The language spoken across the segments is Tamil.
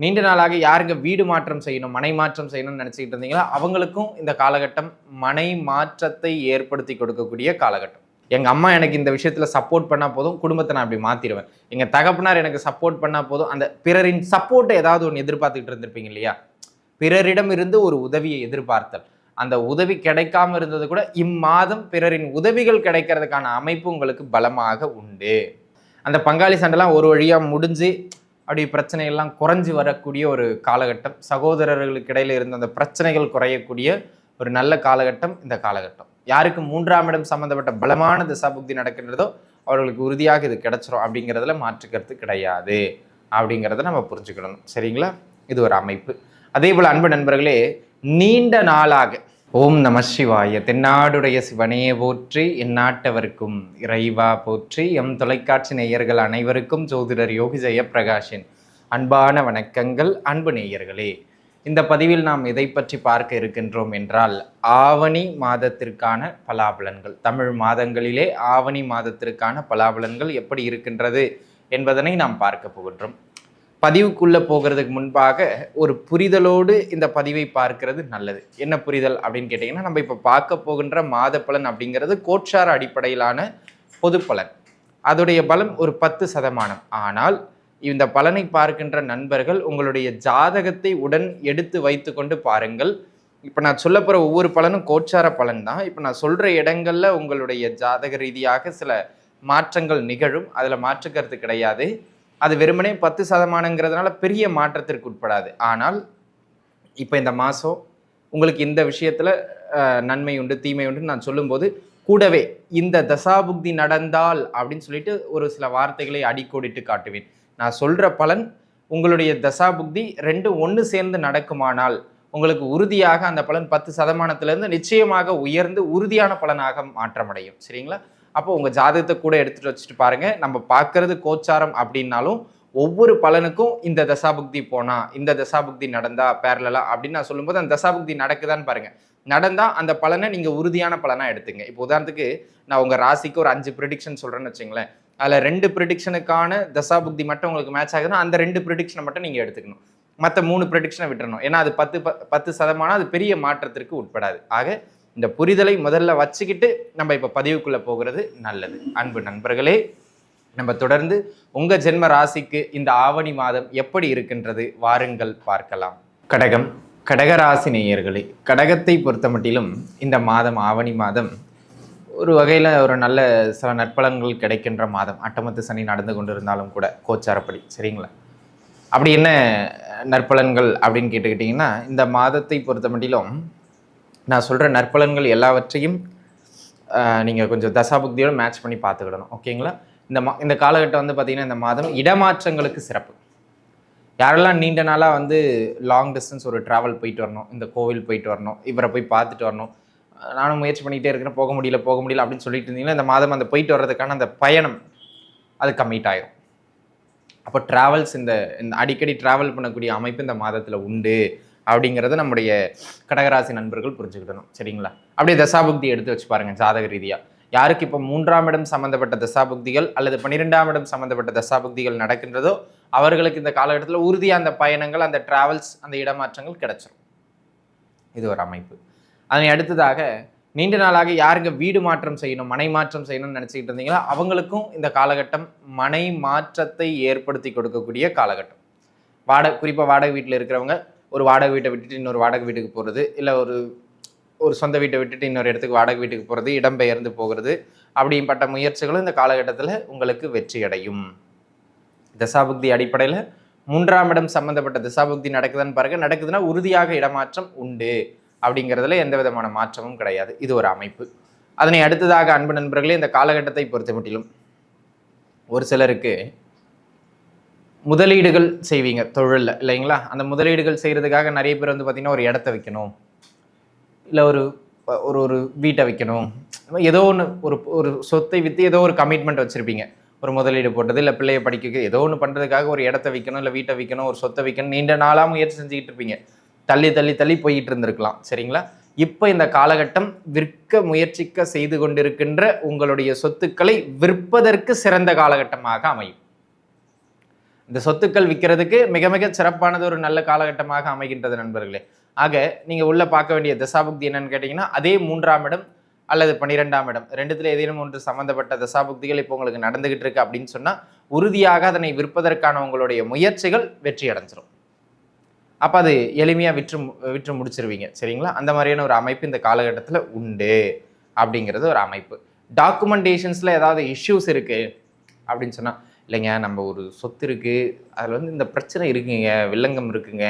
நீண்ட நாளாக யாருங்க வீடு மாற்றம் செய்யணும் மனை மாற்றம் செய்யணும்னு நினச்சிக்கிட்டு இருந்தீங்களோ? அவங்களுக்கும் இந்த காலகட்டம் மனை மாற்றத்தை ஏற்படுத்தி கொடுக்கக்கூடிய காலகட்டம். எங்கள் அம்மா எனக்கு இந்த விஷயத்தில் சப்போர்ட் பண்ணால் போதும் குடும்பத்தை நான் அப்படி மாற்றிடுவேன் எங்கள் தகப்பனார் எனக்கு சப்போர்ட் பண்ணால் போதும் அந்த பிறரின் சப்போர்ட்டை ஏதாவது ஒன்று எதிர்பார்த்துக்கிட்டு இருந்திருப்பீங்க இல்லையா? பிறரிடம் இருந்து ஒரு உதவியை எதிர்பார்த்தல். அந்த உதவி கிடைக்காம இருந்தது கூட இம்மாதம் பிறரின் உதவிகள் கிடைக்கிறதுக்கான அமைப்பு உங்களுக்கு பலமாக உண்டு. அந்த பங்காளி சண்டைலாம் ஒரு வழியாக முடிஞ்சு அப்படி பிரச்சனைகள்லாம் குறைஞ்சு வரக்கூடிய ஒரு காலகட்டம். சகோதரர்களுக்கு இடையில இருந்த அந்த பிரச்சனைகள் குறையக்கூடிய ஒரு நல்ல காலகட்டம் இந்த காலகட்டம். யாருக்கு மூன்றாம் இடம் சம்பந்தப்பட்ட பலமான திசாபுக்தி நடக்கின்றதோ அவர்களுக்கு உறுதியாக இது கிடைச்சிரும் அப்படிங்கிறதுல மாற்றுக்கிறது கிடையாது அப்படிங்கிறத நம்ம புரிஞ்சுக்கணும். சரிங்களா? இது ஒரு அமைப்பு. அதே போல் அன்பு நண்பர்களே நீண்ட நாளாக ஓம் நம சிவாய. தென்னாடுடைய சிவனே போற்றி எந்நாட்டவருக்கும் இறைவா போற்றி எம் தொலைக்காட்சி நேயர்கள் அனைவருக்கும் ஜோதிடர் யோகி ஜெயப்பிரகாஷின் அன்பான வணக்கங்கள். அன்பு நேயர்களே இந்த பதிவில் நாம் எதை பற்றி பார்க்க இருக்கின்றோம் என்றால் ஆவணி மாதத்திற்கான பலாபலன்கள். தமிழ் மாதங்களிலே ஆவணி மாதத்திற்கான பலாபலன்கள் எப்படி இருக்கின்றது என்பதனை நாம் பார்க்க போகின்றோம். பதிவுக்குள்ளே போகிறதுக்கு முன்பாக ஒரு புரிதலோடு இந்த பதிவை பார்க்கிறது நல்லது. என்ன புரிதல் அப்படின்னு கேட்டிங்கன்னா நம்ம இப்போ பார்க்க போகின்ற மாத பலன் அப்படிங்கிறது கோட்சார அடிப்படையிலான பொது பலன் அதோடைய பலம் ஒரு பத்து சதமானம். ஆனால் இந்த பலனை பார்க்கின்ற நண்பர்கள் உங்களுடைய ஜாதகத்தை உடன் எடுத்து வைத்து கொண்டு பாருங்கள். இப்போ நான் சொல்ல போகிற ஒவ்வொரு பலனும் கோச்சார பலன் தான். இப்போ நான் சொல்கிற இடங்களில் உங்களுடைய ஜாதக ரீதியாக சில மாற்றங்கள் நிகழும். அதில் மாற்றுக்கிறது கிடையாது. அது வெறுமனே பத்து சதமானங்கிறதுனால பெரிய மாற்றத்திற்கு உட்படாது. ஆனால் இப்போ இந்த மாதம் உங்களுக்கு இந்த விஷயத்தில் நன்மை உண்டு தீமை உண்டு நான் சொல்லும்போது கூடவே இந்த தசாபுக்தி நடந்தால் அப்படின்னு சொல்லிட்டு ஒரு சில வார்த்தைகளை அடிக்கோடிட்டு காட்டுவேன். நான் சொல்கிற பலன் உங்களுடைய தசாபுக்தி ரெண்டு ஒன்று சேர்ந்து நடக்குமானால் உங்களுக்கு உறுதியாக அந்த பலன் பத்து சதமானத்திலேருந்து நிச்சயமாக உயர்ந்து உறுதியான பலனாக மாற்றமடையும். சரிங்களா? அப்போ உங்கள் ஜாதகத்தை கூட எடுத்துகிட்டு வச்சுட்டு பாருங்கள் நம்ம பார்க்கறது கோச்சாரம் அப்படின்னாலும் ஒவ்வொரு பலனுக்கும் இந்த தசாபுக்தி போனால் இந்த தசாபுக்தி நடந்தா பேரலா அப்படின்னு நான் சொல்லும்போது அந்த தசாபுக்தி நடக்குதான்னு பாருங்கள் நடந்தால் அந்த பலனை நீங்கள் உறுதியான பலனாக எடுத்துங்க. இப்போ உதாரணத்துக்கு நான் உங்கள் ராசிக்கு ஒரு அஞ்சு ப்ரிடிக்ஷன் சொல்கிறேன்னு வச்சுங்களேன். அதில் ரெண்டு ப்ரிடிக்ஷனுக்கான தசாபுக்தி மட்டும் உங்களுக்கு மேட்ச் ஆகுதுன்னா அந்த ரெண்டு ப்ரிடிக்ஷனை மட்டும் நீங்கள் எடுத்துக்கணும். மற்ற மூணு ப்ரிடிக்ஷனை விட்டுறணும். ஏன்னா அது பத்து ப- பத்து சதமானம் அது பெரிய மாற்றத்திற்கு உட்படாது. ஆக இந்த புரிதலை முதல்ல வச்சுக்கிட்டு நம்ம இப்போ பதிவுக்குள்ளே போகிறது நல்லது. அன்பு நண்பர்களே நம்ம தொடர்ந்து உங்கள் ஜென்ம ராசிக்கு இந்த ஆவணி மாதம் எப்படி இருக்கின்றது வாருங்கள் பார்க்கலாம். கடகம் கடகராசி நேயர்களே கடகத்தை பொறுத்த மட்டிலும் இந்த மாதம் ஆவணி மாதம் ஒரு வகையில் ஒரு நல்ல சில நற்பலன்கள் கிடைக்கின்ற மாதம். அட்டமத்து சனி நடந்து கொண்டிருந்தாலும் கூட கோச்சாரப்படி சரிங்களா? அப்படி என்ன நற்பலன்கள் அப்படின்னு கேட்டுக்கிட்டிங்கன்னா இந்த மாதத்தை பொறுத்த மட்டிலும் நான் சொல்கிற நற்பலன்கள் எல்லாவற்றையும் நீங்கள் கொஞ்சம் தசாபுக்தியோடு மேட்ச் பண்ணி பார்த்துக்கிடணும். ஓகேங்களா? இந்த மா இந்த காலகட்டம் வந்து பார்த்திங்கன்னா இந்த மாதம் இடமாற்றங்களுக்கு சிறப்பு. யாரெல்லாம் நீண்ட நாளாக வந்து லாங் டிஸ்டன்ஸ் ஒரு ட்ராவல் போயிட்டு வரணும் இந்த கோவில் போயிட்டு வரணும் இவரை போய் பார்த்துட்டு வரணும் நானும் முயற்சி பண்ணிகிட்டே இருக்கிறேன் போக முடியல போக முடியல அப்படின்னு சொல்லிட்டு இருந்தீங்கன்னா இந்த மாதம் அந்த போயிட்டு வர்றதுக்கான அந்த பயணம் அது கம்மிட் ஆகிடும் அப்போ ட்ராவல்ஸ் இந்த இந்த அடிக்கடி ட்ராவல் பண்ணக்கூடிய அமைப்பு இந்த மாதத்தில் உண்டு. அப்படிங்கிறத நம்முடைய கடகராசி நண்பர்கள் புரிஞ்சுக்கிடணும். சரிங்களா? அப்படியே தசாபுக்தி எடுத்து வச்சு பாருங்க ஜாதக ரீதியாக யாருக்கு இப்போ மூன்றாம் இடம் சம்மந்தப்பட்ட தசாபுக்திகள் அல்லது பன்னிரெண்டாம் இடம் சம்மந்தப்பட்ட தசாபுக்திகள் நடக்கின்றதோ அவர்களுக்கு இந்த காலகட்டத்தில் உறுதியாக அந்த பயணங்கள் அந்த டிராவல்ஸ் அந்த இடமாற்றங்கள் கிடைச்சிரும். இது ஒரு அமைப்பு. அதனை அடுத்ததாக நீண்ட நாளாக யாருங்க வீடு மாற்றம் செய்யணும் மனை மாற்றம் செய்யணும்னு நினச்சிக்கிட்டு இருந்தீங்களோ? அவங்களுக்கும் இந்த காலகட்டம் மனை மாற்றத்தை ஏற்படுத்தி கொடுக்கக்கூடிய காலகட்டம். வாடகை குறிப்பாக வாடகை வீட்டில் இருக்கிறவங்க ஒரு வாடகை வீட்டை விட்டுட்டு இன்னொரு வாடகை வீட்டுக்கு போகிறது இல்லை ஒரு ஒரு சொந்த வீட்டை விட்டுட்டு இன்னொரு இடத்துக்கு வாடகை வீட்டுக்கு போகிறது இடம்பெயர்ந்து போகிறது அப்படிப்பட்ட முயற்சிகளும் இந்த காலகட்டத்தில் உங்களுக்கு வெற்றி அடையும். தசாபுக்தி அடிப்படையில் மூன்றாம் இடம் சம்மந்தப்பட்ட திசாபுக்தி நடக்குதுன்னு பாருங்க. நடக்குதுன்னா உறுதியாக இடமாற்றம் உண்டு அப்படிங்கிறதுல எந்த விதமான மாற்றமும் கிடையாது. இது ஒரு அமைப்பு. அதனை அடுத்ததாக அன்பு நண்பர்களே இந்த காலகட்டத்தை பொறுத்த மட்டிலும் ஒரு சிலருக்கு முதலீடுகள் செய்வீங்க தொழிலில் இல்லைங்களா? அந்த முதலீடுகள் செய்கிறதுக்காக நிறைய பேர் வந்து பார்த்திங்கன்னா ஒரு இடத்த வைக்கணும். இல்லை ஒரு ஒரு ஒரு வீட்டை வைக்கணும். ஏதோ ஒன்று ஒரு ஒரு சொத்தை விற்று ஏதோ ஒரு கமிட்மெண்ட் வச்சுருப்பீங்க. ஒரு முதலீடு போட்டது இல்லை பிள்ளையை படிக்க ஏதோ ஒன்று பண்ணுறதுக்காக ஒரு இடத்த வைக்கணும் இல்லை வீட்டை வைக்கணும் ஒரு சொத்தை வைக்கணும் நீண்ட நாளாக முயற்சி செஞ்சுக்கிட்டு இருப்பீங்க. தள்ளி தள்ளி தள்ளி போயிட்டு இருந்திருக்கலாம் சரிங்களா? இப்போ இந்த காலகட்டம் விற்க முயற்சிக்க செய்து கொண்டிருக்கின்ற உங்களுடைய சொத்துக்களை விற்பதற்கு சிறந்த காலகட்டமாக அமையும். இந்த சொத்துக்கள் விற்கிறதுக்கு மிக மிக சிறப்பானது ஒரு நல்ல காலகட்டமாக அமைகின்றது நண்பர்களே. ஆக நீங்கள் உள்ளே பார்க்க வேண்டிய தசாபுக்தி என்னன்னு கேட்டிங்கன்னா அதே மூன்றாம் இடம் அல்லது பன்னிரெண்டாம் இடம். ரெண்டுத்தில் ஏதேனும் ஒன்று சம்மந்தப்பட்ட தசாபுக்திகள் இப்போ உங்களுக்கு நடந்துகிட்டு இருக்கு அப்படின்னு சொன்னால் உறுதியாக அதனை விற்பதற்கான உங்களுடைய முயற்சிகள் வெற்றி அடைஞ்சிரும். அப்போ அது எளிமையாக விற்று விற்று முடிச்சிருவீங்க. சரிங்களா? அந்த மாதிரியான ஒரு அமைப்பு இந்த காலகட்டத்தில் உண்டு அப்படிங்கிறது ஒரு அமைப்பு. டாக்குமெண்டேஷன்ஸில் ஏதாவது இஷ்யூஸ் இருக்குது அப்படின்னு சொன்னால் இல்லைங்க நம்ம ஒரு சொத்து இருக்குது அதில் வந்து இந்த பிரச்சனை இருக்குங்க வில்லங்கம் இருக்குங்க.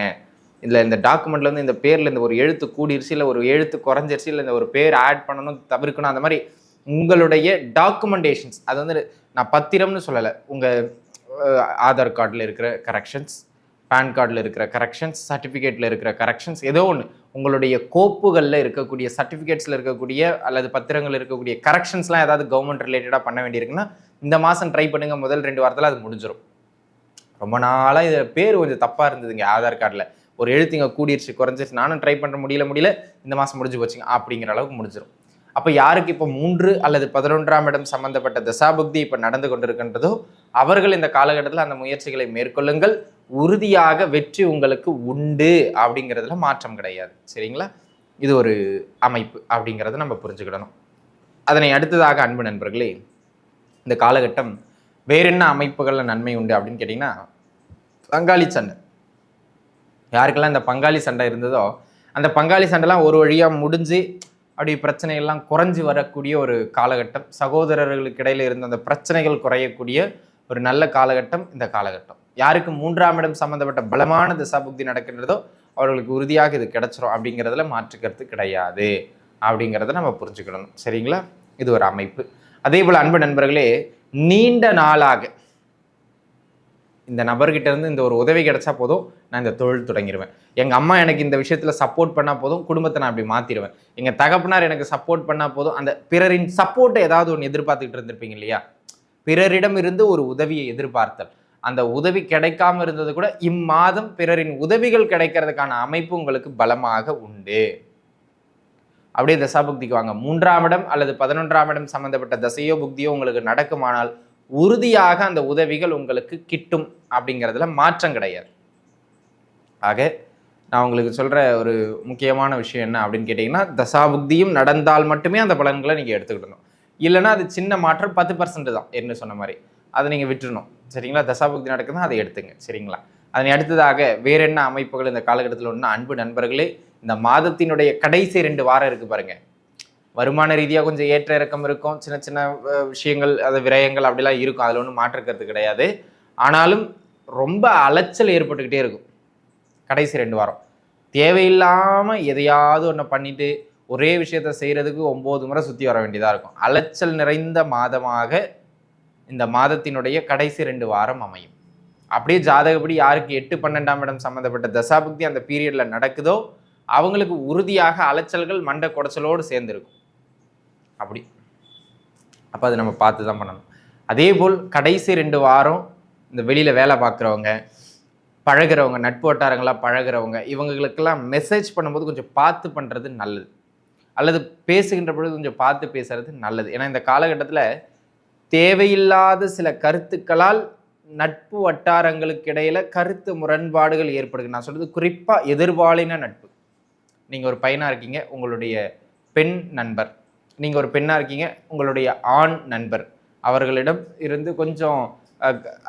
இதில் இந்த டாக்குமெண்ட்டில் வந்து இந்த பேரில் இந்த ஒரு எழுத்து கூடிருச்சு இல்லை ஒரு எழுத்து குறைஞ்சிருச்சு இல்லை இந்த ஒரு பேர் ஆட் பண்ணணும் தவிர்க்கணும் அந்த மாதிரி உங்களுடைய டாக்குமெண்டேஷன்ஸ் அது வந்து நான் பத்திரம்னு சொல்லலை உங்கள் ஆதார் கார்டில் இருக்கிற கரெக்ஷன்ஸ் பேன் கார்டில் இருக்கிற கரெக்ஷன்ஸ் சர்டிஃபிகேட்டில் இருக்கிற கரெக்ஷன்ஸ் ஏதோ ஒன்று உங்களுடைய கோப்புகளில் இருக்கக்கூடிய சர்டிஃபிகேட்ஸில் இருக்கக்கூடிய அல்லது பத்திரங்கள் இருக்கக்கூடிய கரெக்ஷன்ஸ்லாம் ஏதாவது கவர்மெண்ட் ரிலேட்டடாக பண்ண வேண்டியிருக்குன்னா இந்த மாதம் ட்ரை பண்ணுங்க முதல் ரெண்டு வாரத்தில் அது முடிஞ்சிடும் ரொம்ப நாளாக இது பேர் கொஞ்சம் தப்பாக இருந்ததுங்க ஆதார் கார்டில். ஒரு எழுத்துங்க கூடிருச்சு குறைஞ்சிருச்சு நானும் ட்ரை பண்ணுற முடியல முடியல இந்த மாதம் முடிஞ்சு போச்சுங்க அப்படிங்கிற அளவுக்கு முடிஞ்சிடும் அப்போ யாருக்கு இப்போ மூன்று அல்லது பதினொன்றாம் இடம் சம்பந்தப்பட்ட தசாபுக்தி இப்போ நடந்து கொண்டிருக்கின்றதோ அவர்கள் இந்த காலகட்டத்தில் அந்த முயற்சிகளை மேற்கொள்ளுங்கள். உறுதியாக வெற்றி உங்களுக்கு உண்டு அப்படிங்கிறதுல மாற்றம் கிடையாது. சரிங்களா? இது ஒரு அமைப்பு அப்படிங்கிறத நம்ம புரிஞ்சுக்கிடணும். அதனை அடுத்ததாக அன்பு நண்பர்களே இந்த காலகட்டம் வேற என்ன அமைப்புகளில் நன்மை உண்டு அப்படின்னு கேட்டிங்கன்னா பங்காளி சண்டை. யாருக்கெல்லாம் இந்த பங்காளி சண்டை இருந்ததோ அந்த பங்காளி சண்டைலாம் ஒரு வழியாக முடிஞ்சு அப்படி பிரச்சனைகள்லாம் குறைஞ்சி வரக்கூடிய ஒரு காலகட்டம் சகோதரர்களுக்கு இடையில இருந்த அந்த பிரச்சனைகள் குறையக்கூடிய ஒரு நல்ல காலகட்டம் இந்த காலகட்டம். யாருக்கு மூன்றாம் இடம் சம்மந்தப்பட்ட பலமான திசாபுக்தி நடக்கின்றதோ அவர்களுக்கு உறுதியாக இது கிடைச்சிரும் அப்படிங்கிறதுல மாற்றுக்கிறது கிடையாது அப்படிங்கிறத நம்ம புரிஞ்சுக்கிடணும் சரிங்களா? இது ஒரு அமைப்பு. அதே போல் அன்பு நண்பர்களே நீண்ட நாளாக இந்த நபர்கிட்ட இருந்து இந்த ஒரு உதவி கிடைச்சா போதும் நான் இந்த தொழில் தொடங்கிடுவேன் எங்கள் அம்மா எனக்கு இந்த விஷயத்தில் சப்போர்ட் பண்ணால் போதும் குடும்பத்தை நான் அப்படி மாற்றிடுவேன் எங்கள் தகப்பனார் எனக்கு சப்போர்ட் பண்ணால் போதும் அந்த பிறரின் சப்போர்ட்டை ஏதாவது ஒன்று எதிர்பார்த்துக்கிட்டு இருந்திருப்பீங்க இல்லையா? பிறரிடம் இருந்து ஒரு உதவியை எதிர்பார்த்தல். அந்த உதவி கிடைக்காம இருந்தது கூட இம்மாதம் பிறரின் உதவிகள் கிடைக்கிறதுக்கான அமைப்பு உங்களுக்கு பலமாக உண்டு. அப்படியே தசாபுக்திக்கு வாங்க. மூன்றாம் இடம் அல்லது பதினொன்றாம் இடம் சம்பந்தப்பட்ட தசையோ புக்தியோ உங்களுக்கு நடக்குமானால் உறுதியாக அந்த உதவிகள் உங்களுக்கு கிட்டும் அப்படிங்கிறதுல மாற்றம் கிடையாது. ஆக நான் உங்களுக்கு சொல்கிற ஒரு முக்கியமான விஷயம் என்ன அப்படின்னு கேட்டிங்கன்னா தசாபுக்தியும் நடந்தால் மட்டுமே அந்த பலன்களை நீங்கள் எடுத்துக்கிடணும். இல்லைன்னா அது சின்ன மாற்றம் பத்து பர்சன்ட் தான் என்ன சொன்ன மாதிரி. அதை நீங்கள் விட்டுறணும். சரிங்களா? தசாபுக்தி நடக்குதுன்னா அதை எடுத்துங்க. சரிங்களா? அதனை அடுத்ததாக வேற என்ன அமைப்புகள் இந்த காலகட்டத்தில் ஒன்று அன்பு நண்பர்களே இந்த மாதத்தினுடைய கடைசி ரெண்டு வாரம் இருக்கு பாருங்க. வருமான ரீதியாக கொஞ்சம் ஏற்ற இறக்கம் இருக்கும். சின்ன சின்ன விஷயங்கள் அது விரயங்கள் அப்படிலாம் இருக்கும். அதில் ஒன்றும் மாற்றுக்கிறது கிடையாது. ஆனாலும் ரொம்ப அலைச்சல் ஏற்பட்டுக்கிட்டே இருக்கும். கடைசி ரெண்டு வாரம். தேவையில்லாமல் எதையாவது ஒன்று பண்ணிட்டு ஒரே விஷயத்த செய்கிறதுக்கு ஒம்பது முறை சுற்றி வர வேண்டியதாக இருக்கும். அலைச்சல் நிறைந்த மாதமாக இந்த மாதத்தினுடைய கடைசி ரெண்டு வாரம் அமையும். அப்படியே ஜாதகப்படி யாருக்கு எட்டு பன்னெண்டாம் இடம் சம்மந்தப்பட்ட தசாபக்தி அந்த பீரியடில் நடக்குதோ அவங்களுக்கு உறுதியாக அலைச்சல்கள் மண்டை குடைச்சலோடு சேர்ந்துருக்கும். அப்படி. அப்போ அது நம்ம பார்த்து தான் பண்ணணும். அதே போல் கடைசி ரெண்டு வாரம் இந்த வெளியில் வேலை பார்க்குறவங்க பழகுறவங்க நட்பு வட்டாரங்களாக பழகுறவங்க இவங்களுக்கெல்லாம் மெசேஜ் பண்ணும்போது கொஞ்சம் பார்த்து பண்ணுறது நல்லது. அல்லது பேசுகின்ற பொழுது கொஞ்சம் பார்த்து பேசுறது நல்லது. ஏன்னா இந்த காலகட்டத்தில் தேவையில்லாத சில கருத்துக்களால் நட்பு வட்டாரங்களுக்கு இடையில் கருத்து முரண்பாடுகள் ஏற்படுது. நான் சொல்கிறது குறிப்பாக எதிர்பாலின நட்பு. நீங்கள் ஒரு பையனாக இருக்கீங்க உங்களுடைய பெண் நண்பர். நீங்கள் ஒரு பெண்ணாக இருக்கீங்க உங்களுடைய ஆண் நண்பர். அவர்களிடம் இருந்து கொஞ்சம்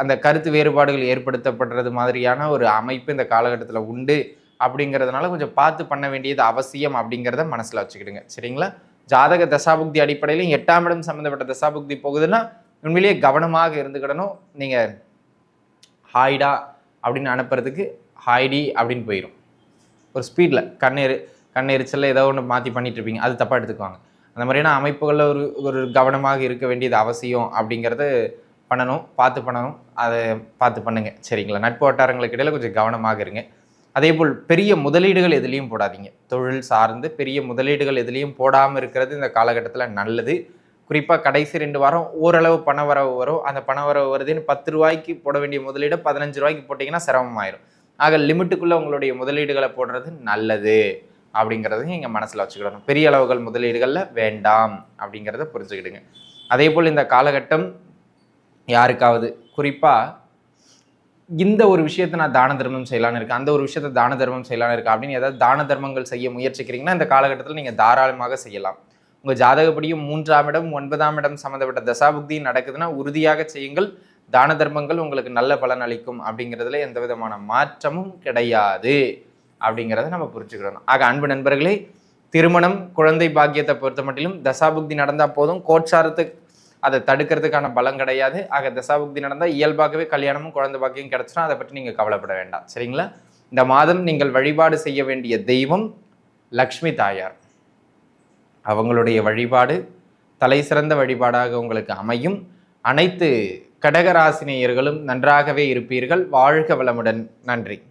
அந்த கருத்து வேறுபாடுகள் ஏற்படுத்தப்படுறது மாதிரியான ஒரு அமைப்பு இந்த காலகட்டத்தில் உண்டு. அப்படிங்கிறதுனால கொஞ்சம் பார்த்து பண்ண வேண்டியது அவசியம் அப்படிங்கிறத மனசில் வச்சுக்கிடுங்க. சரிங்களா? ஜாதக தசாபுக்தி அடிப்படையிலும் எட்டாம் இடம் சம்மந்தப்பட்ட தசாபுக்தி போகுதுன்னா உண்மையிலேயே கவனமாக இருந்துக்கிடணும். நீங்கள் ஹாய்டா அப்படின்னு அனுப்புறதுக்கு ஹாய்டி அப்படின்னு போயிடும் ஒரு ஸ்பீடில் கண்ணெரு கண்ணெரிச்சலில் ஏதோ ஒன்று மாற்றி பண்ணிட்டு இருப்பீங்க அது தப்பாக எடுத்துக்குவாங்க. அந்த மாதிரியான அமைப்புகளில் ஒரு ஒரு கவனமாக இருக்க வேண்டியது அவசியம் அப்படிங்கிறது பண்ணணும் பார்த்து பண்ணணும். அதை பார்த்து பண்ணுங்கள் சரிங்களா? நட்பு வட்டாரங்களுக்கு இடையில் கொஞ்சம் கவனமாக இருங்க. அதே போல் பெரிய முதலீடுகள் எதுலேயும் போடாதீங்க. தொழில் சார்ந்து பெரிய முதலீடுகள் எதுலேயும் போடாமல் இருக்கிறது இந்த காலகட்டத்தில் நல்லது. குறிப்பாக கடைசி ரெண்டு வாரம் ஓரளவு பண வரவு வரும். அந்த பண வரவு வருதுன்னு பத்து ரூபாய்க்கு போட வேண்டிய முதலீடை பதினஞ்சு ரூபாய்க்கு போட்டிங்கன்னா சிரமமாயிரும். ஆக லிமிட்டுக்குள்ளே உங்களுடைய முதலீடுகளை போடுறது நல்லது அப்படிங்கிறதையும் இங்கே மனசில் வச்சுக்கிடணும். பெரிய அளவுகள் முதலீடுகளில் வேண்டாம் அப்படிங்கிறத புரிஞ்சுக்கிடுங்க. அதே போல் இந்த காலகட்டம் யாருக்காவது குறிப்பாக இந்த ஒரு விஷயத்தை நான் தான தர்மம் செய்யலான்னு இருக்கேன் அந்த ஒரு விஷயத்தை தான தர்மம் செய்யலான்னு இருக்கேன் அப்படின்னு ஏதாவது தான தர்மங்கள் செய்ய முயற்சிக்கிறீங்கன்னா இந்த காலகட்டத்தில் நீங்கள் தாராளமாக செய்யலாம். உங்கள் ஜாதகப்படியும் மூன்றாம் இடம் ஒன்பதாம் இடம் சம்மந்தப்பட்ட தசாபுக்தி நடக்குதுன்னா உறுதியாக செய்யுங்கள். தான தர்மங்கள் உங்களுக்கு நல்ல பலன் அளிக்கும் அப்படிங்கிறதுல எந்த விதமான மாற்றமும் கிடையாது அப்படிங்கிறத நம்ம புரிஞ்சுக்கிடணும் ஆக அன்பு நண்பர்களே திருமணம் குழந்தை பாக்கியத்தை பொறுத்த மட்டிலும் தசாபுக்தி நடந்தால் போதும். கோட்சாரத்துக்கு அதை தடுக்கிறதுக்கான பலம் கிடையாது. ஆக தசாபுக்தி நடந்தால் இயல்பாகவே கல்யாணமும் குழந்தை பாக்கியம் கிடச்சினா அதை பற்றி நீங்கள் கவலைப்பட வேண்டாம். சரிங்களா? இந்த மாதம் நீங்கள் வழிபாடு செய்ய வேண்டிய தெய்வம் லக்ஷ்மி தாயார். அவங்களுடைய வழிபாடு தலை சிறந்த வழிபாடாக உங்களுக்கு அமையும். அனைத்து கடகராசினியர்களும் நன்றாகவே இருப்பீர்கள். வாழ்க வளமுடன். நன்றி.